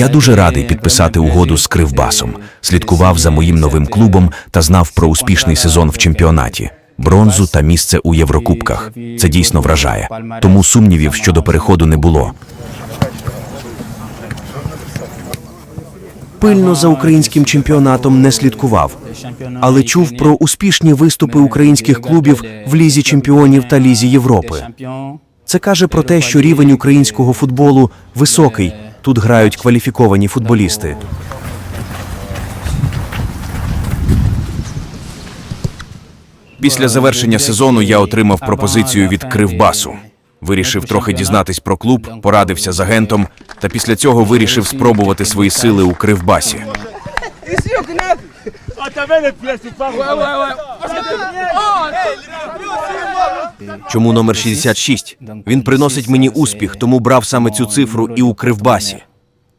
Я дуже радий підписати угоду з Кривбасом. Слідкував за моїм новим клубом та знав про успішний сезон в чемпіонаті, бронзу та місце у Єврокубках. Це дійсно вражає. Тому сумнівів щодо переходу не було. Пильно за українським чемпіонатом не слідкував, але чув про успішні виступи українських клубів в лізі чемпіонів та лізі Європи. Це каже про те, що рівень українського футболу високий. Тут грають кваліфіковані футболісти. Після завершення сезону я отримав пропозицію від Кривбасу. Вирішив трохи дізнатись про клуб, порадився з агентом, та після цього вирішив спробувати свої сили у Кривбасі. Чому номер 66? Він приносить мені успіх, тому брав саме цю цифру і у Кривбасі.